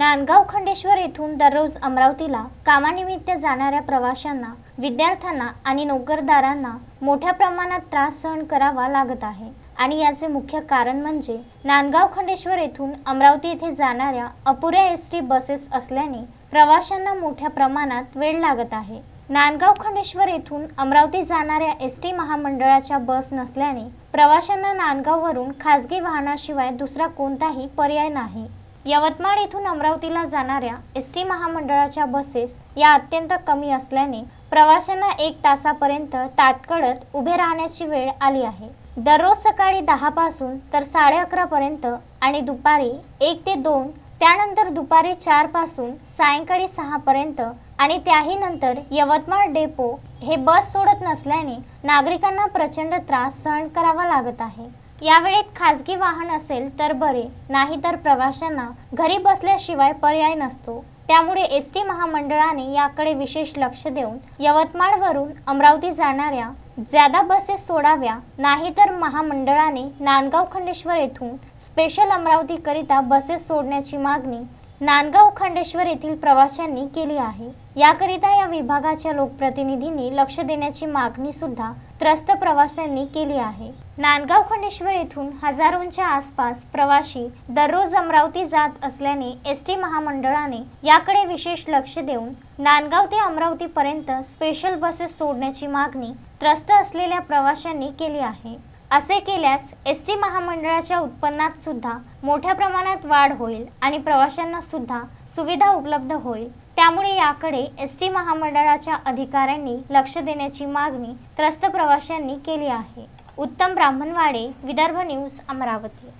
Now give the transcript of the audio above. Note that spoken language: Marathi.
नांदगाव खंडेश्वर येथून दररोज अमरावतीला कामानिमित्त जाणाऱ्या प्रवाशांना विद्यार्थ्यांना आणि नोकरदारांना मोठ्या प्रमाणात त्रास सहन करावा लागत आहे. आणि याचे मुख्य कारण म्हणजे नांदगाव खंडेश्वर येथून अमरावती येथे जाणाऱ्या अपुऱ्या एस टी बसेस असल्याने प्रवाशांना मोठ्या प्रमाणात वेळ लागत आहे. नांदगाव खंडेश्वर येथून अमरावती जाणाऱ्या एस टी महामंडळाच्या बस नसल्याने प्रवाशांना नांदगाववरून खासगी वाहनाशिवाय दुसरा कोणताही पर्याय नाही. यवतमाळ येथून अमरावतीला जाणाऱ्या एस टी महामंडळाच्या बसेस या अत्यंत कमी असल्याने प्रवाशांना एक तासापर्यंत ताटकळत उभे राहण्याची वेळ आली आहे. दररोज सकाळी दहापासून तर साडे अकरापर्यंत आणि दुपारी एक ते दोन त्यानंतर दुपारी चारपासून सायंकाळी सहापर्यंत आणि त्याही नंतर यवतमाळ डेपो हे बस सोडत नसल्याने नागरिकांना प्रचंड त्रास सहन करावा लागत आहे. या वेळेत खासगी वाहन असेल तर बरे नाहीतर प्रवाशांना घरी बसल्याशिवाय पर्याय नसतो. त्यामुळे एस टी महामंडळाने याकडे विशेष लक्ष देऊन यवतमाळवरून अमरावती जाणाऱ्या ज्यादा बसेस सोडाव्या नाहीतर महामंडळाने नांदगाव खंडेश्वर येथून स्पेशल अमरावतीकरिता बसेस सोडण्याची मागणी नांदगाव खंडेश्वर येथील प्रवाशांनी केली आहे. याकरिता या विभागाच्या लोकप्रतिनिधींनी लक्ष देण्याची मागणी सुद्धा त्रस्त प्रवाशांनी केली आहे. नांदगाव खंडेश्वर येथून हजारोंच्या आसपास प्रवाशी दररोज अमरावती जात असल्याने एस टी महामंडळाने याकडे विशेष लक्ष देऊन नांदगाव ते अमरावतीपर्यंत स्पेशल बसेस सोडण्याची मागणी त्रस्त असलेल्या प्रवाशांनी केली आहे. असे केल्यास एस टी महामंडळाच्या उत्पन्नात सुद्धा मोठ्या प्रमाणात वाढ होईल आणि प्रवाशांना सुद्धा सुविधा उपलब्ध होईल. त्यामुळे याकडे एस टी महामंडळाच्या अधिकाऱ्यांनी लक्ष देण्याची मागणी त्रस्त प्रवाशांनी केली आहे. उत्तम ब्राह्मणवाडे विदर्भ न्यूज अमरावती.